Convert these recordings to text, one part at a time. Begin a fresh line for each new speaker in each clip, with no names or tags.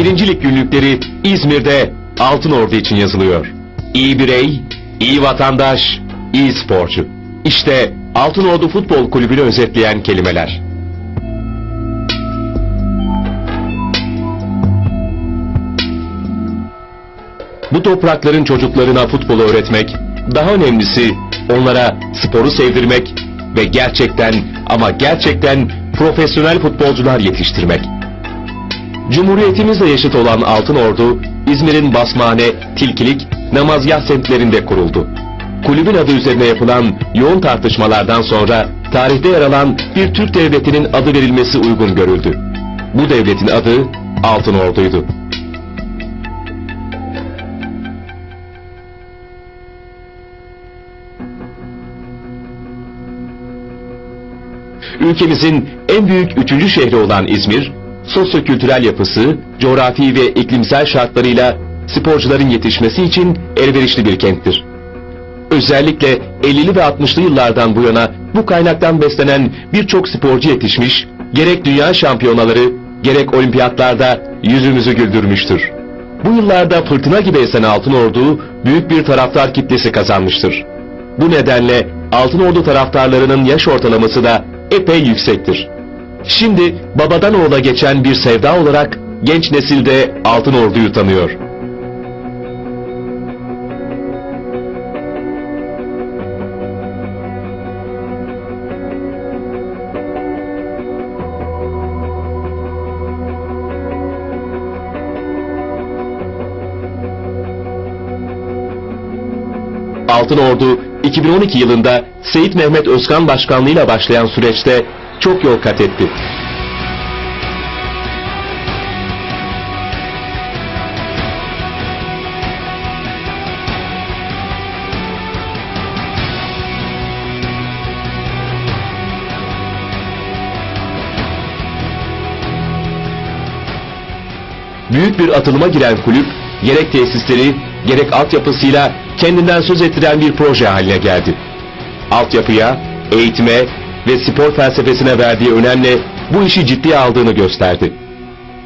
birincilik günlükleri İzmir'de Altın Ordu için yazılıyor. İyi birey, iyi vatandaş, iyi sporcu. İşte Altın Ordu Futbol Kulübü'nü özetleyen kelimeler. Bu toprakların çocuklarına futbolu öğretmek, daha önemlisi onlara sporu sevdirmek ve gerçekten ama gerçekten profesyonel futbolcular yetiştirmek. Cumhuriyetimizle yaşıt olan Altın Ordu, İzmir'in Basmane, Tilkilik, Namazgah semtlerinde kuruldu. Kulübün adı üzerine yapılan yoğun tartışmalardan sonra tarihte yer alan bir Türk devletinin adı verilmesi uygun görüldü. Bu devletin adı Altın Ordu'ydu. Ülkemizin en büyük üçüncü şehri olan İzmir, sosyokültürel yapısı, coğrafi ve iklimsel şartlarıyla sporcuların yetişmesi için elverişli bir kenttir. Özellikle 50'li ve 60'lı yıllardan bu yana bu kaynaktan beslenen birçok sporcu yetişmiş, gerek dünya şampiyonaları, gerek olimpiyatlarda yüzümüzü güldürmüştür. Bu yıllarda fırtına gibi esen Altın Ordu büyük bir taraftar kitlesi kazanmıştır. Bu nedenle Altın Ordu taraftarlarının yaş ortalaması da epey yüksektir. Şimdi babadan oğula geçen bir sevda olarak genç nesil de Altın Ordu'yu tanıyor. Altın Ordu 2012 yılında Seyit Mehmet Özkan başkanlığıyla başlayan süreçte çok yol kat etti. Büyük bir atılıma giren kulüp, gerek tesisleri, gerek altyapısıyla kendinden söz ettiren bir proje haline geldi. Altyapıya, eğitime ve spor felsefesine verdiği önemle bu işi ciddiye aldığını gösterdi.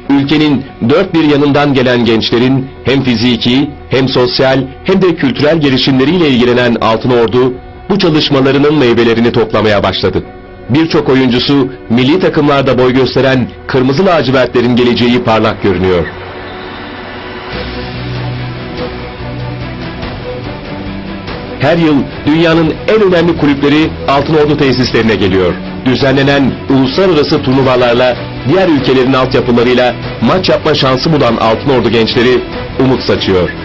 Ülkenin dört bir yanından gelen gençlerin hem fiziki hem sosyal hem de kültürel gelişimleriyle ilgilenen Altın Ordu bu çalışmalarının meyvelerini toplamaya başladı. Birçok oyuncusu milli takımlarda boy gösteren Kırmızı Lacivertlerin geleceği parlak görünüyor. Her yıl dünyanın en önemli kulüpleri Altınordu tesislerine geliyor. Düzenlenen uluslararası turnuvalarla diğer ülkelerin altyapılarıyla maç yapma şansı bulan Altınordu gençleri umut saçıyor.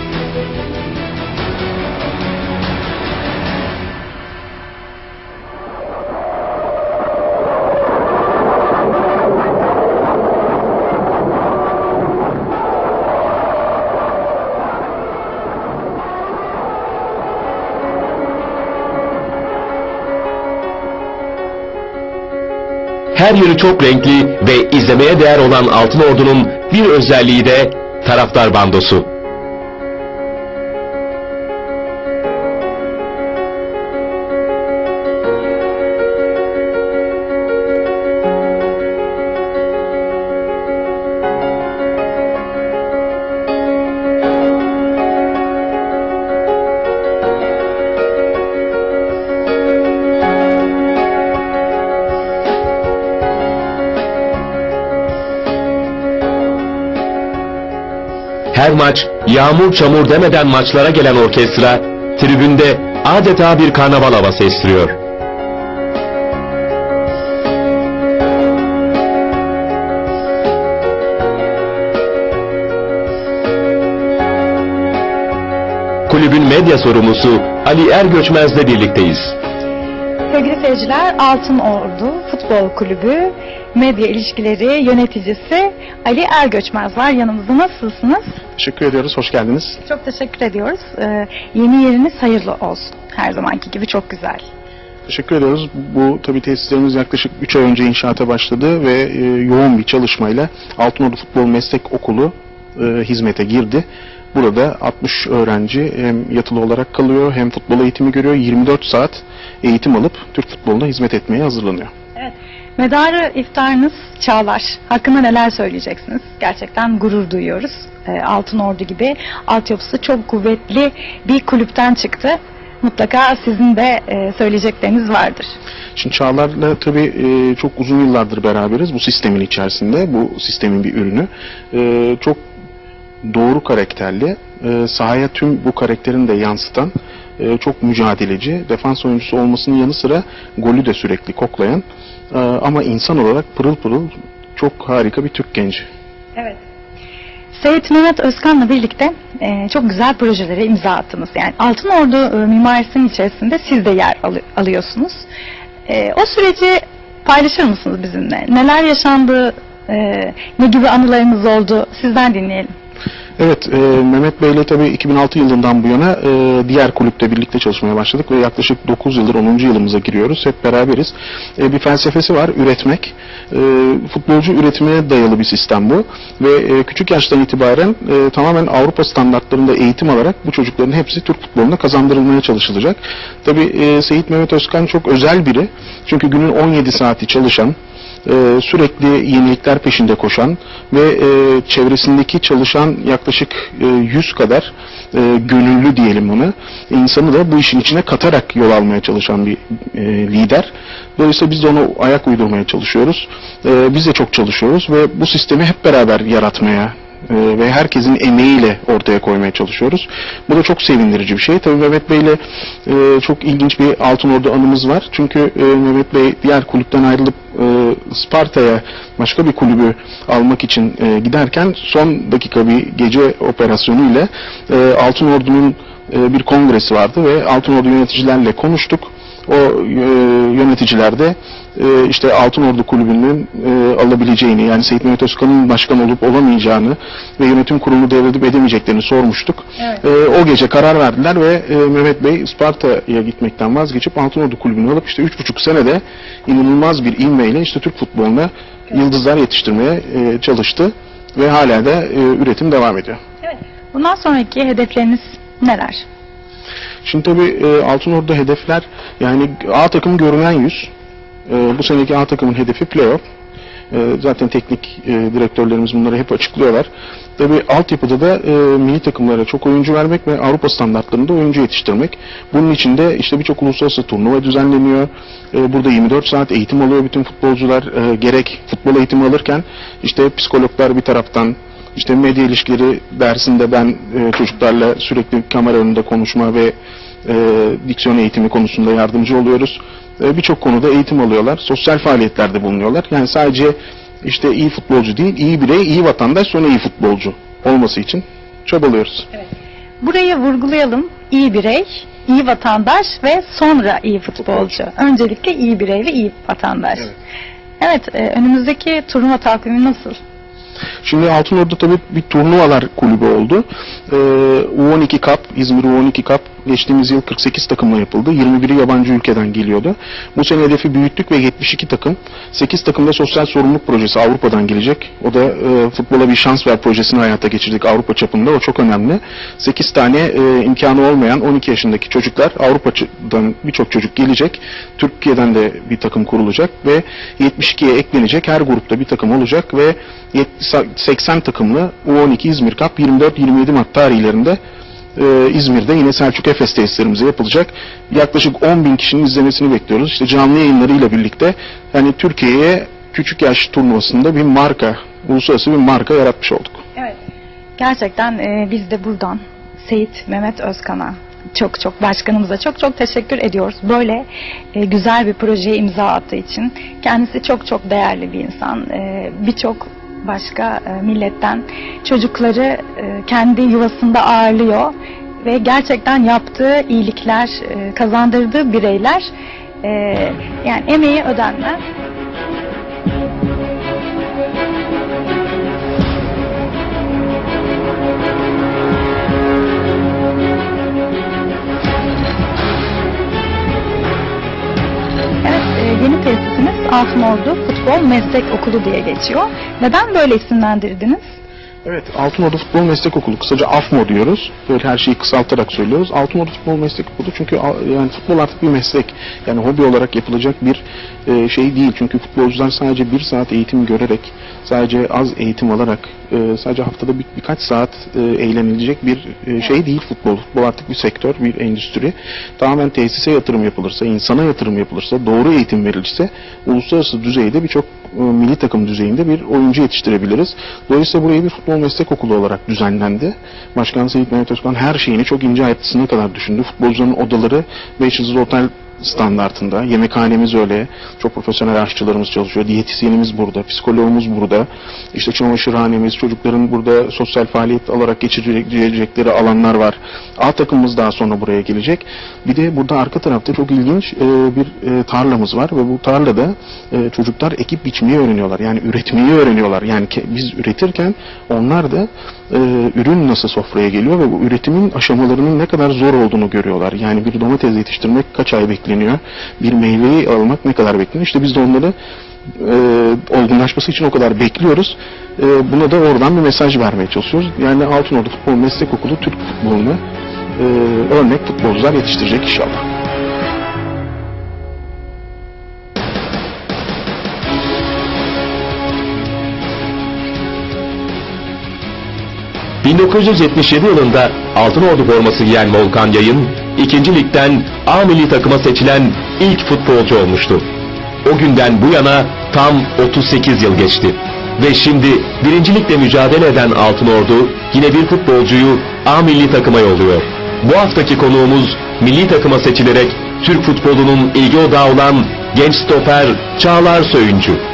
Her yönü çok renkli ve izlemeye değer olan Altın Ordu'nun bir özelliği de taraftar bandosu. Her maç yağmur çamur demeden maçlara gelen orkestra tribünde adeta bir karnaval havası estiriyor. Kulübün medya sorumlusu Ali Ergöçmez'le birlikteyiz.
Seyirciler, Altın Ordu Futbol Kulübü medya ilişkileri yöneticisi Ali Ergöçmez var yanımızda. Nasılsınız?
Teşekkür ediyoruz, hoş geldiniz.
Çok teşekkür ediyoruz. Ee, yeni yeriniz hayırlı olsun. Her zamanki gibi çok güzel.
Teşekkür ediyoruz. Bu tabii tesislerimiz yaklaşık 3 ay önce inşaata başladı ve e, yoğun bir çalışmayla Altınordu Futbol Meslek Okulu e, hizmete girdi. Burada 60 öğrenci hem yatılı olarak kalıyor hem futbol eğitimi görüyor. 24 saat eğitim alıp Türk futboluna hizmet etmeye hazırlanıyor.
Medarı iftarınız Çağlar hakkında neler söyleyeceksiniz? Gerçekten gurur duyuyoruz. E, Altın Ordu gibi altyapısı çok kuvvetli bir kulüpten çıktı. Mutlaka sizin de e, söyleyecekleriniz vardır.
Şimdi Çağlar'la tabii e, çok uzun yıllardır beraberiz bu sistemin içerisinde. Bu sistemin bir ürünü. E, çok doğru karakterli, e, sahaya tüm bu karakterini de yansıtan, e, çok mücadeleci, defans oyuncusu olmasının yanı sıra golü de sürekli koklayan e, ama insan olarak pırıl pırıl çok harika bir Türk genci.
Evet. Seyit Mehmet Özkan'la birlikte e, çok güzel projelere imza attınız. Yani Altın Ordu e, mimarisinin içerisinde siz de yer alı- alıyorsunuz. E, o süreci paylaşır mısınız bizimle? Neler yaşandı? e, ne gibi anılarınız oldu? Sizden dinleyelim.
Evet, e, Mehmet Bey'le tabii 2006 yılından bu yana e, diğer kulüpte birlikte çalışmaya başladık ve yaklaşık 9 yıldır 10. yılımıza giriyoruz. Hep beraberiz. E, bir felsefesi var, üretmek. E, futbolcu üretimine dayalı bir sistem bu. Ve e, küçük yaştan itibaren e, tamamen Avrupa standartlarında eğitim alarak bu çocukların hepsi Türk futboluna kazandırılmaya çalışılacak. Tabii e, Seyit Mehmet Özkan çok özel biri. Çünkü günün 17 saati çalışan, e, sürekli yenilikler peşinde koşan ve e, çevresindeki çalışan yaklaşık e, 100 kadar e, gönüllü diyelim ona insanı da bu işin içine katarak yol almaya çalışan bir lider. Dolayısıyla biz de ona ayak uydurmaya çalışıyoruz. Biz de çok çalışıyoruz ve bu sistemi hep beraber yaratmaya e, ve herkesin emeğiyle ortaya koymaya çalışıyoruz. Bu da çok sevindirici bir şey. Tabii Mehmet Bey'le e, çok ilginç bir Altın Ordu anımız var. Çünkü e, Mehmet Bey diğer kulüpten ayrılıp e, Sparta'ya başka bir kulübü almak için e, giderken son dakika bir gece operasyonu ile Altın Ordu'nun bir kongresi vardı ve Altın Ordu yöneticilerle konuştuk. O e, yöneticiler de e, işte Altın Ordu Kulübü'nün e, alabileceğini yani Seyit Mehmet Özkan'ın başkan olup olamayacağını ve yönetim kurulu devredip edemeyeceklerini sormuştuk.
Evet.
E, o gece karar verdiler ve e, Mehmet Bey Sparta'ya gitmekten vazgeçip Altın Ordu Kulübü'nü alıp işte üç buçuk senede inanılmaz bir ilmeyle işte Türk futboluna yıldızlar yetiştirmeye e, çalıştı ve hala da e, üretim devam ediyor.
Evet. Bundan sonraki hedefleriniz neler?
Şimdi tabii e, Altın Ordu'da hedefler yani A takım görünen yüz. E, bu seneki A takımın hedefi playoff. E, zaten teknik e, direktörlerimiz bunları hep açıklıyorlar. Tabii altyapıda da e, milli takımlara çok oyuncu vermek ve Avrupa standartlarında oyuncu yetiştirmek. Bunun için de işte birçok uluslararası turnuva düzenleniyor. E, burada 24 saat eğitim alıyor bütün futbolcular. E, gerek futbol eğitimi alırken işte psikologlar bir taraftan işte medya ilişkileri dersinde ben e, çocuklarla sürekli kamera önünde konuşma ve e, diksiyon eğitimi konusunda yardımcı oluyoruz. E, Birçok konuda eğitim alıyorlar. Sosyal faaliyetlerde bulunuyorlar. Yani sadece işte iyi futbolcu değil, iyi birey, iyi vatandaş, sonra iyi futbolcu olması için çabalıyoruz.
Burayı vurgulayalım. İyi birey, iyi vatandaş ve sonra iyi futbolcu. Öncelikle iyi birey ve iyi vatandaş.
Evet.
Evet, e, önümüzdeki turnuva takvimi nasıl?
Şimdi Altınordu tabii bir turnuvalar kulübü oldu. Ee, U12 Cup, İzmir U12 Cup geçtiğimiz yıl 48 takımla yapıldı. 21'i yabancı ülkeden geliyordu. Bu sene hedefi büyüttük ve 72 takım. 8 takımda sosyal sorumluluk projesi Avrupa'dan gelecek. O da e, futbola bir şans ver projesini hayata geçirdik Avrupa çapında. O çok önemli. 8 tane e, imkanı olmayan 12 yaşındaki çocuklar Avrupa'dan birçok çocuk gelecek. Türkiye'den de bir takım kurulacak ve 72'ye eklenecek. Her grupta bir takım olacak ve 70 80 takımlı U12 İzmir Cup 24-27 Mart tarihlerinde e, İzmir'de yine Selçuk Efes tesislerimizde yapılacak. Yaklaşık 10 bin kişinin izlemesini bekliyoruz. İşte canlı yayınlarıyla birlikte yani Türkiye'ye küçük yaş turnuvasında bir marka, uluslararası bir marka yaratmış olduk.
Evet. Gerçekten e, biz de buradan Seyit Mehmet Özkan'a çok çok başkanımıza çok çok teşekkür ediyoruz. Böyle e, güzel bir projeye imza attığı için. Kendisi çok çok değerli bir insan. E, Birçok başka e, milletten çocukları e, kendi yuvasında ağırlıyor ve gerçekten yaptığı iyilikler, e, kazandırdığı bireyler yani emeği ödenmez. Yeni tesisimiz Altınordu Futbol Meslek Okulu diye geçiyor. Neden böyle isimlendirdiniz?
Evet, Altınordu Futbol Meslek Okulu, kısaca AFMO diyoruz. Böyle her şeyi kısaltarak söylüyoruz. Altınordu Futbol Meslek Okulu çünkü yani futbol artık bir meslek. Yani hobi olarak yapılacak bir e, şey değil. Çünkü futbolcular sadece bir saat eğitim görerek, sadece az eğitim alarak, e, sadece haftada bir, birkaç saat e, eğlenilecek bir e, şey değil futbol. Futbol artık bir sektör, bir endüstri. Tamamen tesise yatırım yapılırsa, insana yatırım yapılırsa, doğru eğitim verilirse uluslararası düzeyde birçok e, milli takım düzeyinde bir oyuncu yetiştirebiliriz. Dolayısıyla burayı bir futbol meslek okulu olarak düzenlendi. Başkan Seyit Mehmet Özkan her şeyini çok ince ayrıntısına kadar düşündü. Futbolcuların odaları 5 yıldızlı otel standartında. Yemekhanemiz öyle. Çok profesyonel aşçılarımız çalışıyor. Diyetisyenimiz burada. Psikologumuz burada. İşte çamaşırhanemiz, çocukların burada sosyal faaliyet alarak geçirecekleri alanlar var. A takımımız daha sonra buraya gelecek. Bir de burada arka tarafta çok ilginç e, bir e, tarlamız var ve bu tarlada e, çocuklar ekip biçmeyi öğreniyorlar. Yani üretmeyi öğreniyorlar. Yani biz üretirken onlar da e, ürün nasıl sofraya geliyor ve bu üretimin aşamalarının ne kadar zor olduğunu görüyorlar. Yani bir domates yetiştirmek kaç ay bekleniyor? Bir meyveyi almak ne kadar bekleniyor? İşte biz de onları e, olgunlaşması için o kadar bekliyoruz. E, buna da oradan bir mesaj vermeye çalışıyoruz. Yani Altınordu Futbol Meslek Okulu Türk futboluna e, örnek futbolcular yetiştirecek inşallah.
...1977 yılında Altınordu forması giyen Volkan Yayın... ...ikinci ligden A milli takıma seçilen ilk futbolcu olmuştu. O günden bu yana tam 38 yıl geçti. Ve şimdi birincilikle mücadele eden Altınordu... ...yine bir futbolcuyu A milli takıma yolluyor. Bu haftaki konuğumuz milli takıma seçilerek... ...Türk futbolunun ilgi odağı olan genç stoper Çağlar Söyüncü.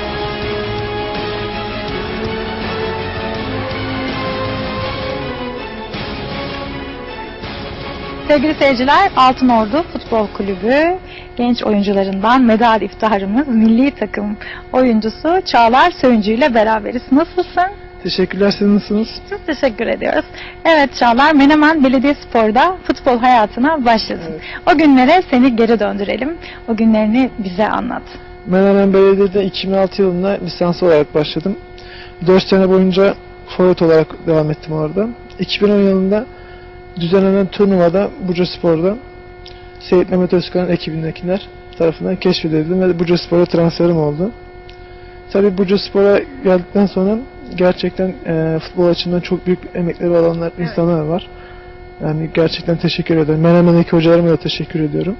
Sevgili seyirciler, Altınordu Futbol Kulübü genç oyuncularından medal iftiharımız milli takım oyuncusu Çağlar Söncü ile beraberiz. Nasılsın?
Teşekkürler siz nasılsınız?
Çok teşekkür ediyoruz. Evet Çağlar, Menemen Belediyespor'da futbol hayatına başladın. O günlere seni geri döndürelim. O günlerini bize anlat.
Menemen Belediye'de 2006 yılında lisans olarak başladım. 4 sene boyunca forvet olarak devam ettim orada. 2010 yılında düzenlenen turnuvada Buca Spor'da Seyit Mehmet Özkan'ın ekibindekiler tarafından keşfedildim ve Buca Spor'a transferim oldu. Tabi Buca Spor'a geldikten sonra gerçekten e, futbol açısından çok büyük emekleri olanlar, insanlar var. Yani gerçekten teşekkür ederim. Menemen'deki hocalarıma da teşekkür ediyorum.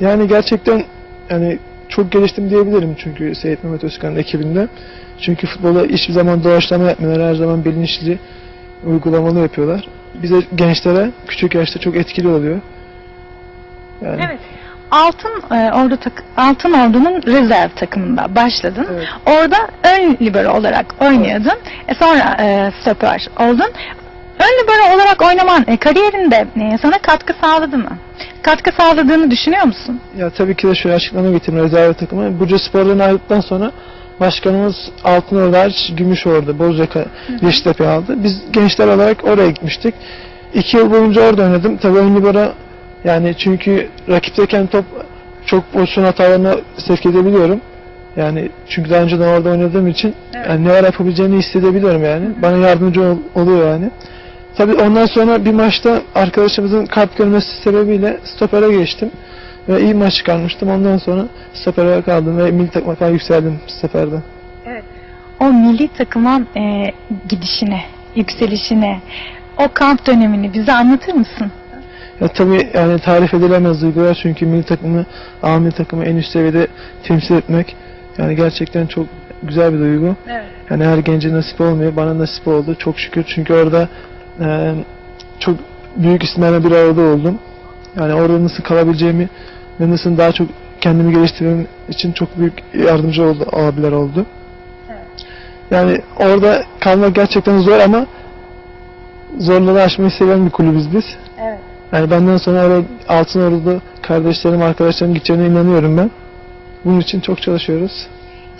Yani gerçekten yani çok geliştim diyebilirim çünkü Seyit Mehmet Özkan'ın ekibinde. Çünkü futbola hiçbir zaman doğaçlama yapmıyorlar. Her zaman bilinçli, uygulamalı yapıyorlar. Bize gençlere küçük yaşta çok etkili oluyor. Yani
Evet. Altın e, Ordu tak Altın Ordu'nun rezerv takımında başladın.
Evet.
Orada ön libero olarak oynuyordun. E, sonra e, stoper oldun. Ön libero olarak oynaman e, kariyerinde e, sana katkı sağladı mı? Katkı sağladığını düşünüyor musun?
Ya tabii ki de şöyle açıklama getireyim rezerv takımı. Buca Spor'dan ayrıldıktan sonra başkanımız Altınordu hariç Gümüşordu, Bozyaka, Yeşiltepe aldı. Biz gençler olarak oraya gitmiştik. İki yıl boyunca orada oynadım. Tabii ön libero yani çünkü rakipteyken top çok pozisyon hatalarına sevk edebiliyorum. Yani çünkü daha önceden orada oynadığım için yani neler yapabileceğini hissedebiliyorum yani. Bana yardımcı ol- oluyor yani. Tabii ondan sonra bir maçta arkadaşımızın kart görmesi sebebiyle stopere geçtim. Ve iyi maç çıkarmıştım. Ondan sonra stopere kaldım ve milli takıma kadar yükseldim stoperde.
O milli takıma e, gidişine, yükselişine, o kamp dönemini bize anlatır mısın?
Ya tabii yani tarif edilemez duygular çünkü milli takımı, A milli takımı en üst seviyede temsil etmek yani gerçekten çok güzel bir duygu.
Evet.
Yani her gence nasip olmuyor. Bana nasip oldu. Çok şükür çünkü orada e, çok büyük isimlerle bir arada oldum. Yani orada nasıl kalabileceğimi ve nasıl daha çok kendimi geliştirmem için çok büyük yardımcı oldu, abiler oldu. Yani orada kalmak gerçekten zor ama zorları aşmayı seven bir kulübüz biz.
Evet.
Yani benden sonra oraya Altınordu'da kardeşlerim, arkadaşlarım gideceğine inanıyorum ben. Bunun için çok çalışıyoruz.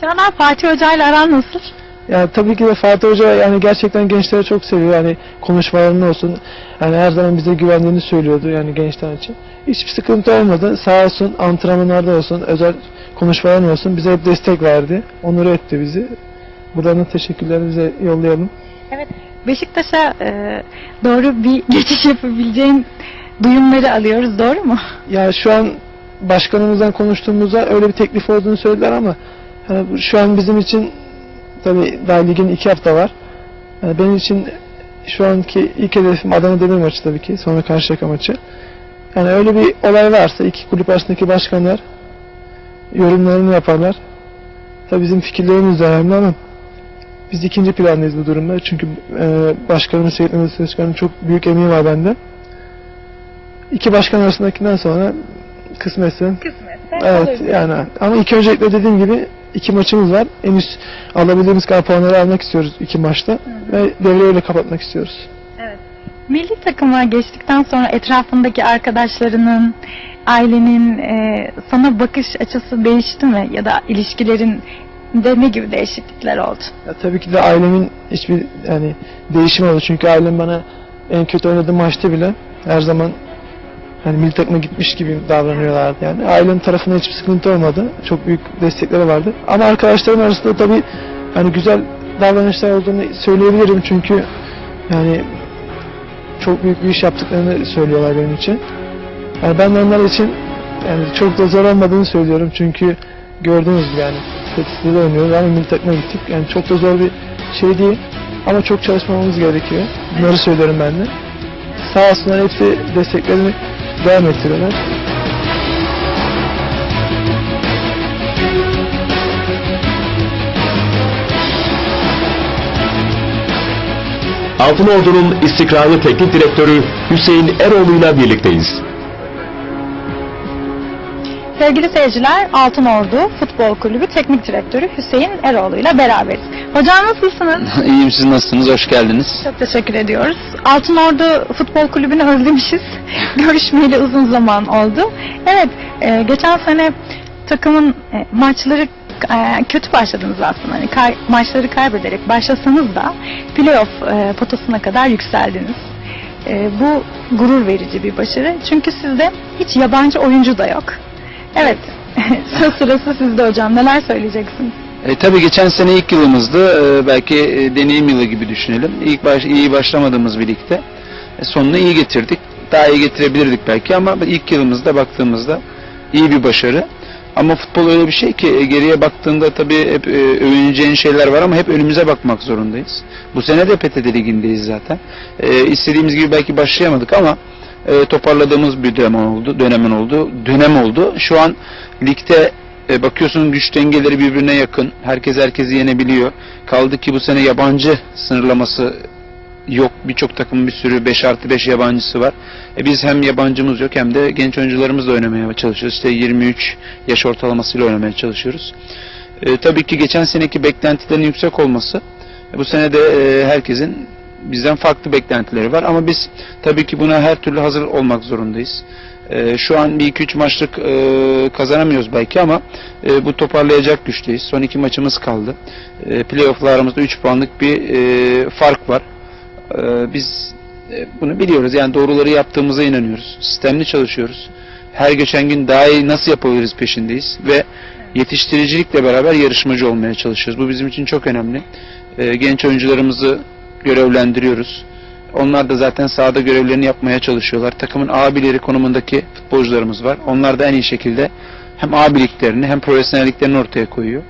Canan Fatih Hoca ile aran nasıl?
Yani tabii ki de Fatih Hoca yani gerçekten gençleri çok seviyor. Yani konuşmalarında olsun. Yani her zaman bize güvendiğini söylüyordu yani gençler için. Hiçbir sıkıntı olmadı. Sağ olsun antrenmanlarda olsun, özel konuşmalar olsun bize hep destek verdi. Onur etti bizi. Buradan da teşekkürlerimizi yollayalım.
Beşiktaş'a e, doğru bir geçiş yapabileceğin duyumları alıyoruz. Doğru mu?
Ya şu an başkanımızdan konuştuğumuzda öyle bir teklif olduğunu söylediler ama bu- şu an bizim için tabii daha ligin iki hafta var. Yani benim için şu anki ilk hedefim Adana Demir maçı tabii ki. Sonra Karşıyaka maçı. Yani öyle bir olay varsa iki kulüp arasındaki başkanlar yorumlarını yaparlar. Tabii bizim fikirlerimiz de önemli ama biz ikinci plandayız bu durumda. Çünkü e, başkanımız Mehmet Sözkan'ın çok büyük emeği var bende. İki başkan arasındakinden sonra kısmetse Evet yani ama ilk öncelikle dediğim gibi iki maçımız var. Henüz alabildiğimiz kadar puanları almak istiyoruz iki maçta ve devreyi öyle kapatmak istiyoruz.
Milli takıma geçtikten sonra etrafındaki arkadaşlarının, ailenin e, sana bakış açısı değişti mi? Ya da ilişkilerin de ne gibi değişiklikler oldu?
Ya tabii ki de ailemin hiçbir yani değişim oldu çünkü ailem bana en kötü oynadığım maçta bile her zaman hani milli takıma gitmiş gibi davranıyorlardı yani. Ailem tarafında hiçbir sıkıntı olmadı. Çok büyük destekleri vardı. Ama arkadaşlarım arasında tabii hani güzel davranışlar olduğunu söyleyebilirim çünkü yani çok büyük bir iş yaptıklarını söylüyorlar benim için. Yani ben onlar için yani çok da zor olmadığını söylüyorum çünkü gördüğünüz gibi yani Fethiye'de oynuyoruz ama milli takıma gittik. Yani çok da zor bir şey değil ama çok çalışmamız gerekiyor. Bunları söylüyorum ben de. Sağ olsunlar hepsi desteklerini devam ettiriyorlar.
Altınordu'nun istikrarlı teknik direktörü Hüseyin Eroğlu'yla birlikteyiz.
Sevgili seyirciler, Altınordu Futbol Kulübü Teknik Direktörü Hüseyin Eroğlu ile beraberiz. Hocam nasılsınız?
İyiyim siz nasılsınız? Hoş geldiniz.
Çok teşekkür ediyoruz. Altınordu Futbol Kulübü'nü özlemişiz. Görüşmeyeli uzun zaman oldu. Evet, e, geçen sene takımın e, maçları e, kötü başladınız aslında. Hani kay- maçları kaybederek başlasanız da playoff e, potasına kadar yükseldiniz. E, bu gurur verici bir başarı. Çünkü sizde hiç yabancı oyuncu da yok. Evet, söz sırası sizde hocam. Neler söyleyeceksiniz?
E, tabii geçen sene ilk yılımızdı. E, belki e, deneyim yılı gibi düşünelim. İlk baş, iyi başlamadığımız birlikte. E, sonunu iyi getirdik. Daha iyi getirebilirdik belki ama ilk yılımızda baktığımızda iyi bir başarı. Ama futbol öyle bir şey ki e, geriye baktığında tabii hep e, övüneceğin şeyler var ama hep önümüze bakmak zorundayız. Bu sene de PTT Ligi'ndeyiz zaten. E, istediğimiz gibi belki başlayamadık ama e, toparladığımız bir dönem oldu, dönemin oldu, dönem oldu. Şu an ligde e, bakıyorsun güç dengeleri birbirine yakın. Herkes herkesi yenebiliyor. Kaldı ki bu sene yabancı sınırlaması yok. Birçok takımın bir sürü 5 artı 5 yabancısı var. E biz hem yabancımız yok hem de genç oyuncularımızla oynamaya çalışıyoruz. İşte 23 yaş ortalamasıyla oynamaya çalışıyoruz. E, tabii ki geçen seneki beklentilerin yüksek olması bu sene de e, herkesin bizden farklı beklentileri var ama biz tabii ki buna her türlü hazır olmak zorundayız. E, şu an bir iki üç maçlık e, kazanamıyoruz belki ama e, bu toparlayacak güçteyiz. Son iki maçımız kaldı. E, playofflarımızda 3 puanlık bir e, fark var. E, biz e, bunu biliyoruz. Yani doğruları yaptığımıza inanıyoruz. Sistemli çalışıyoruz. Her geçen gün daha iyi nasıl yapabiliriz peşindeyiz ve yetiştiricilikle beraber yarışmacı olmaya çalışıyoruz. Bu bizim için çok önemli. E, genç oyuncularımızı görevlendiriyoruz. Onlar da zaten sahada görevlerini yapmaya çalışıyorlar. Takımın abileri konumundaki futbolcularımız var. Onlar da en iyi şekilde hem abiliklerini hem profesyonelliklerini ortaya koyuyor.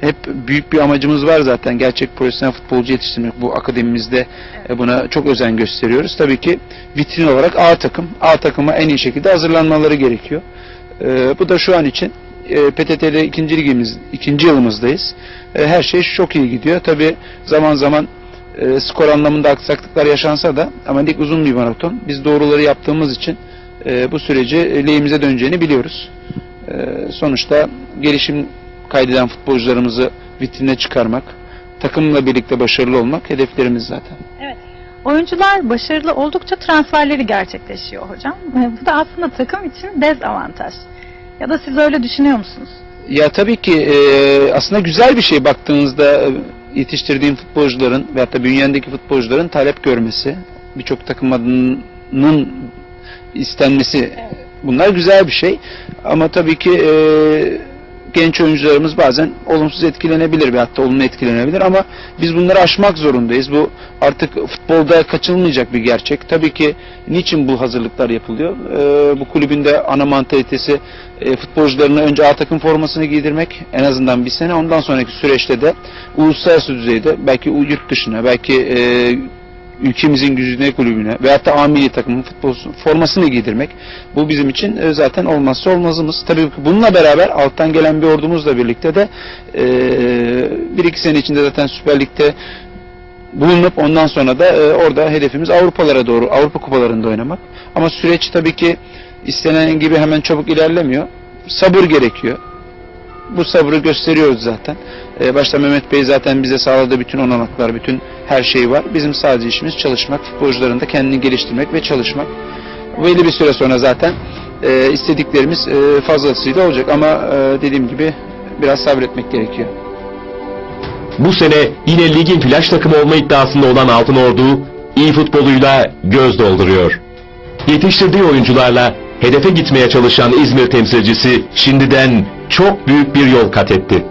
Hep büyük bir amacımız var zaten. Gerçek profesyonel futbolcu yetiştirmek. Bu akademimizde buna çok özen gösteriyoruz. Tabii ki vitrin olarak A takım. A takıma en iyi şekilde hazırlanmaları gerekiyor. E, bu da şu an için e, PTT'de ikinci ligimiz, ikinci yılımızdayız. E, her şey çok iyi gidiyor. Tabii zaman zaman e, skor anlamında aksaklıklar yaşansa da ama lig uzun bir maraton. Biz doğruları yaptığımız için e, bu süreci e, lehimize döneceğini biliyoruz. E, sonuçta gelişim kaydeden futbolcularımızı vitrine çıkarmak, takımla birlikte başarılı olmak hedeflerimiz zaten.
Oyuncular başarılı oldukça transferleri gerçekleşiyor hocam. E, Bu da aslında takım için dezavantaj. Ya da siz öyle düşünüyor musunuz?
Ya tabii ki e, aslında güzel bir şey baktığınızda yetiştirdiğin futbolcuların veyahut da bünyendeki futbolcuların talep görmesi, birçok takım adının istenmesi bunlar güzel bir şey. Ama tabii ki e, genç oyuncularımız bazen olumsuz etkilenebilir ve hatta olumlu etkilenebilir ama biz bunları aşmak zorundayız. Bu artık futbolda kaçınılmayacak bir gerçek. Tabii ki niçin bu hazırlıklar yapılıyor? Ee, bu kulübün de ana mantalitesi e, futbolcularına önce A takım formasını giydirmek en azından bir sene ondan sonraki süreçte de uluslararası düzeyde belki yurt dışına belki e, ülkemizin güzide kulübüne veyahut da A milli takımın futbol formasını giydirmek. Bu bizim için e, zaten olmazsa olmazımız. Tabii ki bununla beraber alttan gelen bir ordumuzla birlikte de e, bir iki sene içinde zaten Süper Lig'de bulunup ondan sonra da e, orada hedefimiz Avrupalara doğru, Avrupa kupalarında oynamak. Ama süreç tabii ki istenen gibi hemen çabuk ilerlemiyor. Sabır gerekiyor. Bu sabrı gösteriyoruz zaten. Ee, başta Mehmet Bey zaten bize sağladığı bütün olanaklar, bütün her şey var. Bizim sadece işimiz çalışmak, futbolcuların kendini geliştirmek ve çalışmak. Belli bir süre sonra zaten e, istediklerimiz e, fazlasıyla olacak ama e, dediğim gibi biraz sabretmek gerekiyor.
Bu sene yine ligin flash takımı olma iddiasında olan Altın Ordu iyi futboluyla göz dolduruyor. Yetiştirdiği oyuncularla hedefe gitmeye çalışan İzmir temsilcisi şimdiden çok büyük bir yol kat etti.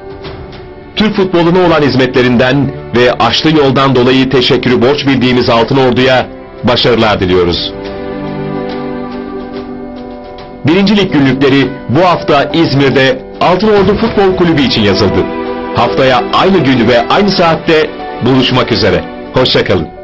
Türk futboluna olan hizmetlerinden ve açtığı yoldan dolayı teşekkürü borç bildiğimiz Altın Ordu'ya başarılar diliyoruz. Birincilik günlükleri bu hafta İzmir'de Altın Ordu Futbol Kulübü için yazıldı. Haftaya aynı gün ve aynı saatte buluşmak üzere. Hoşçakalın.